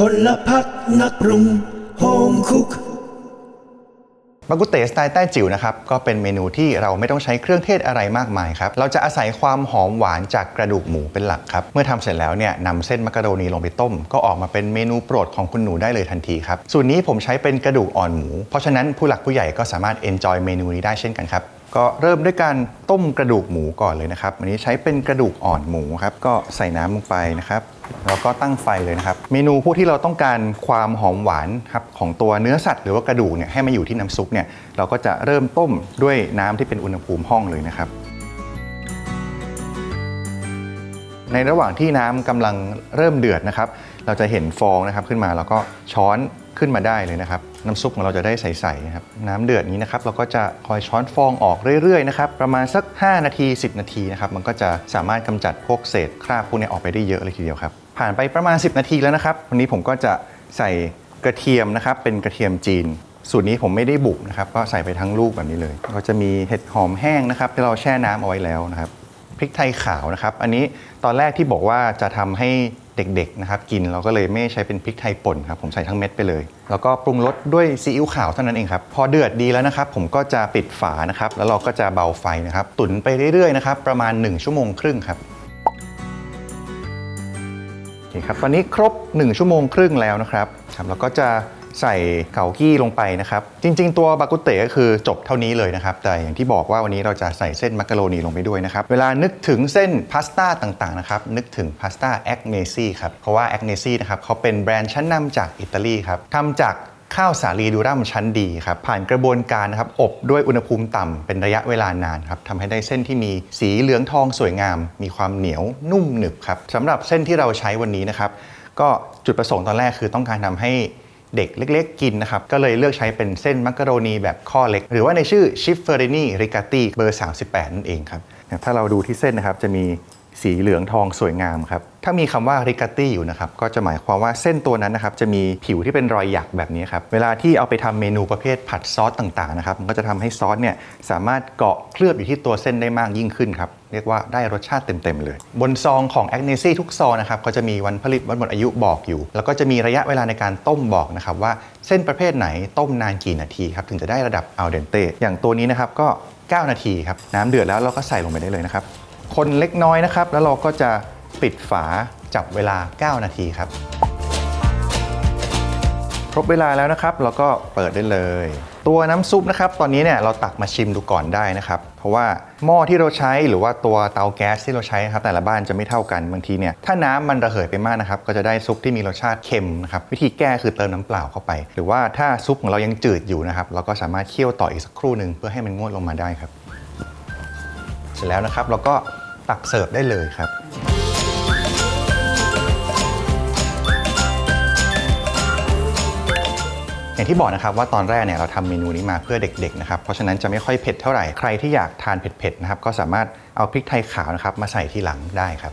พลพักนักปรุงโฮมคุกบากุเตสไตล์แต้จิ๋วนะครับก็เป็นเมนูที่เราไม่ต้องใช้เครื่องเทศอะไรมากมายครับเราจะอาศัยความหอมหวานจากกระดูกหมูเป็นหลักครับเมื่อทำเสร็จแล้วเนี่ยนำเส้นมักกะโรนีลงไปต้ม ก็ออกมาเป็นเมนูโปรดของคุณหนูได้เลยทันทีครับสูตรนี้ผมใช้เป็นกระดูกอ่อนหมู เพราะฉะนั้นผู้หลักผู้ใหญ่ก็สามารถเอนจอยเมนูนี้ได้เช่นกันครับ ก็เริ่มด้วยการต้มกระดูกหมูก่อนเลยนะครับอันนี้ใช้เป็นกระดูกอ่อนหมูครับก็ใส่น้ำลงไปนะครับแล้วก็ตั้งไฟเลยนะครับ เมนูพวกที่เราต้องการความหอมหวานครับของตัวเนื้อสัตว์หรือว่ากระดูกเนี่ยให้มาอยู่ที่น้ำซุปเนี่ยเราก็จะเริ่มต้มด้วยน้ำที่เป็นอุณหภูมิห้องเลยนะครับในระหว่างที่น้ำกำลังเริ่มเดือดนะครับ เราจะเห็นฟองนะครับขึ้นมาแล้วก็ช้อน ขึ้นมาได้เลยนะครับ น้ำซุปของเราจะได้ใสๆนะครับน้ำเดือดนี้นะครับเราก็จะคอยช้อนฟองออกเรื่อยๆนะครับประมาณสัก 5 นาที 10 นาทีนะครับมันก็จะสามารถกำจัดพวกเศษคราบพวกนี้ออกไปได้เยอะเลยทีเดียวครับผ่านไปประมาณ 10 นาทีแล้วนะครับวันนี้ผมก็จะใส่กระเทียมนะครับเป็นกระเทียมจีนสูตรนี้ผมไม่ได้บุกนะครับก็ใส่ไปทั้งลูกแบบนี้เลย ก็จะมีเห็ดหอมแห้งนะครับที่เราแช่น้ำเอาไว้แล้วนะครับพริกไทยขาวนะครับ อันนี้ตอนแรกที่บอกว่าจะทำให้ เด็กๆนะครับกินเราก็เลยไม่ใช้เป็นพริกไทยป่นครับผมใส่ทั้งเม็ดไปเลย แล้วก็ปรุงรสด้วยซีอิ๊วขาวเท่านั้นเองครับพอเดือดดีแล้วนะครับผมก็จะปิดฝานะครับแล้วเราก็จะเบาไฟนะครับตุ๋นไปเรื่อยๆนะครับประมาณ 1 ชั่วโมงครึ่งครับโอเคครับตอนนี้ครบ 1 ชั่วโมงครึ่งแล้วนะครับครับแล้วก็จะ ใส่เกากี้ลงไปนะครับ จริง ๆ ตัวบากุเตก็คือจบเท่านี้เลยนะครับ แต่อย่างที่บอกว่าวันนี้เราจะใส่เส้นมักกะโรนีลงไปด้วยนะครับ เวลานึกถึงเส้นพาสต้าต่างๆนะครับ นึกถึงพาสต้าแอคเนซี่ครับ เพราะว่าแอคเนซี่นะครับเขาเป็นแบรนด์ชั้นนำจากอิตาลีครับทำจากข้าวสาลีดูรัมชั้นดีครับผ่านกระบวนการนะครับอบด้วยอุณหภูมิต่ำเป็นระยะเวลานานครับทำให้ได้เส้นที่มีสีเหลืองทองสวยงาม มีความเหนียวนุ่มหนึบครับสำหรับเส้นที่เราใช้วันนี้นะครับก็จุดประสงค์ตอนแรกคือต้องการทำให้ เด็กเล็ก ๆ กินนะครับ ก็เลยเลือกใช้เป็นเส้นมักกะโรนีแบบข้อเล็ก หรือว่าในชื่อชิฟเฟอรินีริกาตีเบอร์ 38 นั่นเองครับ ถ้าเราดูที่เส้นนะครับจะมี สีเหลืองทองสวยงามครับ ถ้ามีคำว่าริกาตี้อยู่นะครับ ก็จะหมายความว่าเส้นตัวนั้นนะครับ จะมีผิวที่เป็นรอยหยักแบบนี้ครับ เวลาที่เอาไปทำเมนูประเภทผัดซอสต่างๆนะครับ มันก็จะทำให้ซอสเนี่ยสามารถเกาะเคลือบอยู่ที่ตัวเส้นได้มากยิ่งขึ้นครับ เรียกว่าได้รสชาติเต็ม ๆ เลย บนซองของแอคเนซี่ทุกซองนะครับ ก็จะมีวันผลิตวันหมดอายุบอกอยู่ แล้วก็จะมีระยะเวลาในการต้มบอกนะครับว่าเส้นประเภทไหนต้มนานกี่นาทีครับถึงจะได้ระดับอัลเดนเตอย่างตัวนี้นะครับก็ 9 นาทีครับน้ำเดือดแล้วเราก็ใส่ลงไปได้เลยนะครับ คนเล็กน้อยนะครับ แล้วเราก็จะปิดฝาจับเวลา 9 นาทีครับ ครบเวลาแล้วนะครับ เราก็เปิดได้เลย ตัวน้ำซุปนะครับ ตอนนี้เนี่ยเราตักมาชิมดูก่อนได้นะครับ เพราะว่าหม้อที่เราใช้หรือว่าตัวเตาแก๊สที่เราใช้นะครับแต่ละบ้านจะไม่เท่ากันบางทีเนี่ยถ้าน้ำมันระเหยไปมากนะครับก็จะได้ซุปที่มีรสชาติเค็มนะครับวิธีแก้คือเติมน้ำเปล่าเข้าไป หรือว่าถ้าซุปของเรายังจืดอยู่นะครับเราก็สามารถเคี่ยวต่ออีกสักครู่หนึ่งเพื่อให้มันงวดลงมาได้ครับ เสร็จแล้วนะครับเราก็ ตักเสิร์ฟได้เลยครับ อย่างที่บอกนะครับว่าตอนแรกเนี่ยเราทำเมนูนี้มาเพื่อเด็กๆนะครับเพราะฉะนั้นจะไม่ค่อยเผ็ดเท่าไหร่ใครที่อยากทานเผ็ดๆนะครับก็สามารถเอาพริกไทยขาวนะครับมาใส่ทีหลังได้ครับ